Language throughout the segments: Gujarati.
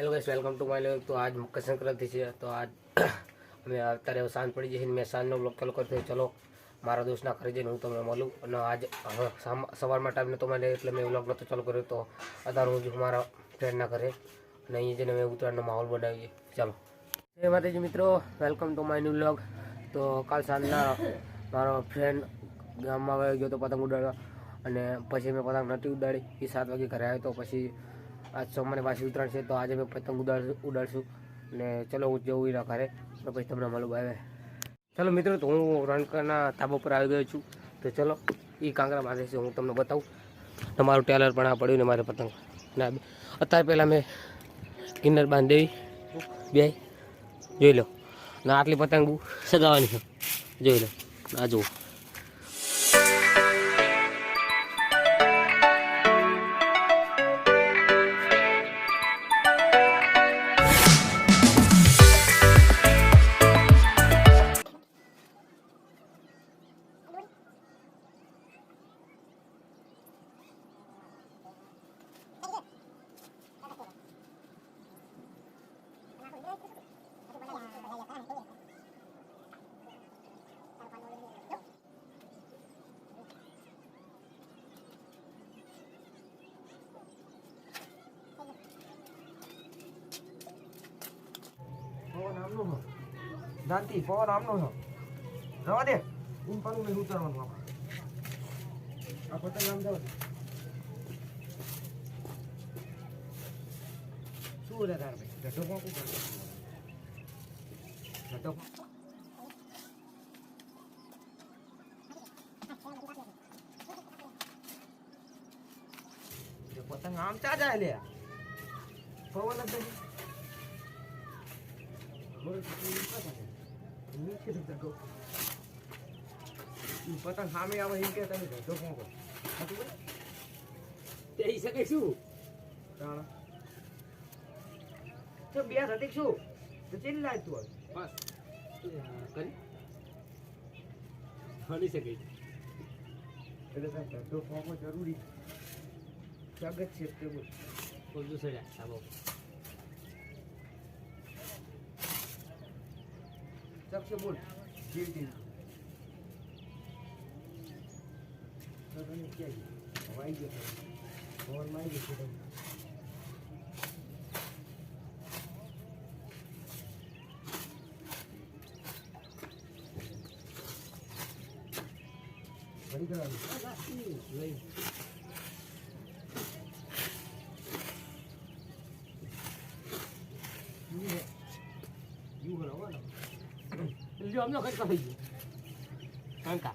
Hello guys welcome to my level તો આજ મકર સંક્રાંતિ છે. તો આજ અમે અત્યારે સાંજ પડી જશે મેં સાંજનો બ્લોગ ચાલુ કરતો ચલો મારા દોસ્તના ઘરે જઈને હું તમને મળું. અને આજ સવારમાં ટાઈમ નહોતો મળે એટલે મેં બ્લોગ નહોતો ચાલુ કર્યો. તો અત્યારે હું મારા ફ્રેન્ડના ઘરે. અને અહીં જઈને મેં ઉત્તરાયણનો માહોલ બનાવીએ. ચાલો. જય માતાજી મિત્રો welcome to my new blog તો કાલ સાંજના મારો ફ્રેન્ડ ગામમાં ગયો તો પતંગ ઉડાડવા. અને પછી મેં પતંગ નથી ઉડાડી. એ સાત વાગે ઘરે આવ્યો તો પછી આજ સોમવારે પાછી ઉત્તરાયણ છે, તો આજે મેં પતંગ ઉડાડશું ઉડાડશું. ને ચલો હું જવું એના ઘરે, તો પછી તમને મળું આવે ચલો મિત્રો, તો હું રણકરના ધાબા પર આવી ગયો છું. તો ચલો એ કાંકરા બાંધે છે, હું તમને બતાવું. તમારું ટેલર પણ આ પડ્યું ને મારે પતંગ. ના અત્યારે પહેલાં મેં કિન્નર બાંધી બે, જોઈ લો. ના આટલી પતંગ સગાવાની છે. જોઈ લો, આ જુઓ. પવન આમનો દાંતી, પવન આમનો છે રવા દે. ઊન પાનું નહીં ઉતારવાનું આ પતંગ આમ જાવ શું રે તાર ભાઈ? ગઢો કોણ ગઢો કોણ પતંગ આમ ચા જાય લે. પવન જ પતંગ સામે આવે એમ કે તમે ધંધો કરો થઈ શકે શું? તાણ. તો બે હતી શું? તો ચિલ્લાય તું હવે બસ. કરી. બની શકે. એટલે સાહેબ ધંધો કોણ જરૂરી. સ્વાગત છે તે બોલ બોલજો સડ્યા સાબો ચકશે બોલ જેવી તેવી તો તને ક્યાં ગયું હવાઈ ગયો ભવનમાં આવી ગયો તમે વળી કરવાનું લઈ યુ હે યુ બરાબર ને જો અમને કઈ કપાઈ ગયું કાંકા.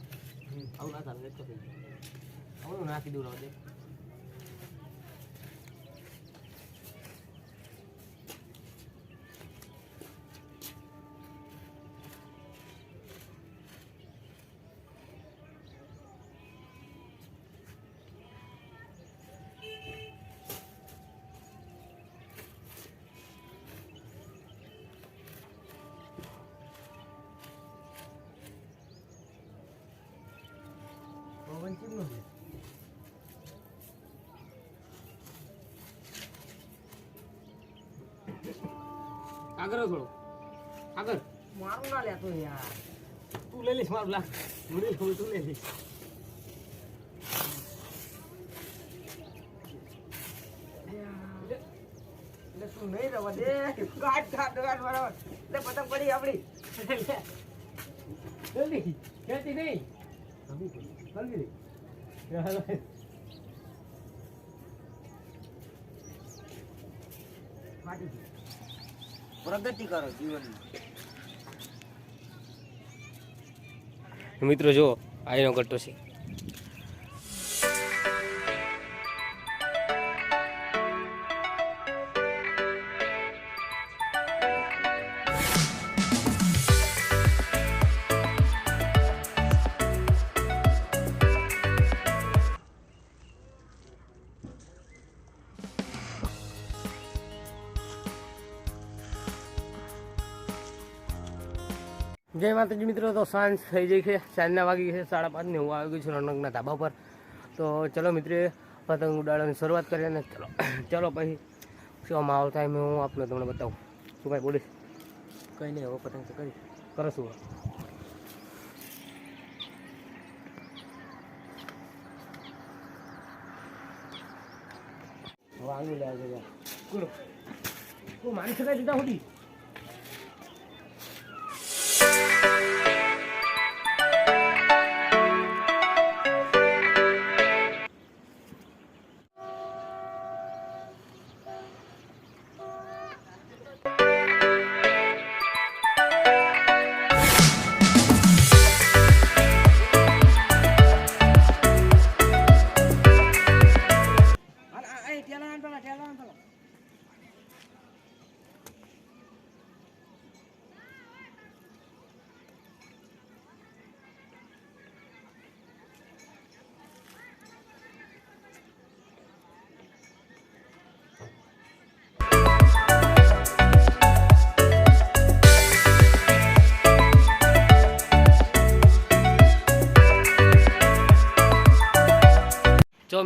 આવું ના ચાલે કઈ કપાઈ ગયું આવું નાખી દઉં રાવ આગળ થોડો આગળ. મારું ના લેતો યાર. તું લઈ લઈશ મારું લાખ. મુડી લઉં તું લઈ લઈશ. તું નહીં રવા દે. બરાબર. એટલે પતંગ પડી આપડી જલ્દી. જલ્દી નહીં. જલ્દી ફાટી પ્રગતિ કરો જીવનમાં મિત્રો જો આઈનો કટ્ટો છે. જય માતાજી મિત્રો તો સાંજ થઈ ગઈ છે સાંજના વાગી છે સાડા પાંચને હું આવી ગયો છું રણકના ધાબા પર. તો ચલો મિત્રો પતંગ ઉડાડવાની શરૂઆત કરીએ અને ચલો ચલો પછી શું માહોલ થાય મેં હું આપને તમને બતાવું. શું ભાઈ બોલીશ કંઈ નહીં હવે પતંગ તો કરી. કરો શું? હવે આંગળી લેવા છે. મારી શકાય દીધા સુધી.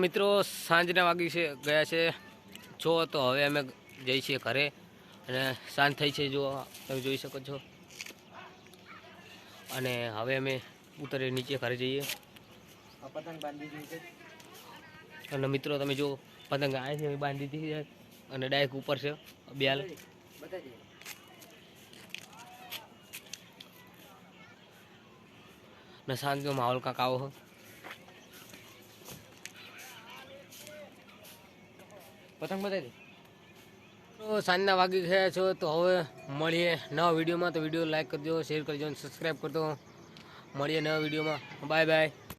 મિત્રો, સાંજના વાગી છે, ગયા છે. છો તો હવે અમે જઈ છીએ ઘરે અને સાંજ થઈ છે, જો તમે જોઈ શકો છો. અને હવે અમે ઉતરી નીચે ઘરે જઈએ. અને મિત્રો, તમે જો પતંગ આવે છે બાંધી દીધી છે અને ડાયરેક્ટ ઉપર છે બ્યાલ ને સાંજનો માહોલ કાંક આવો છે. પતંગ બતાવી તો સાંજના વાગી ગયા છો, તો હવે મળીએ નવા વિડીયોમાં. તો વીડિયો લાઈક કરજો શેર કરજો અને સબસ્ક્રાઈબ કરજો. મળીએ નવા વિડીયોમાં. Bye bye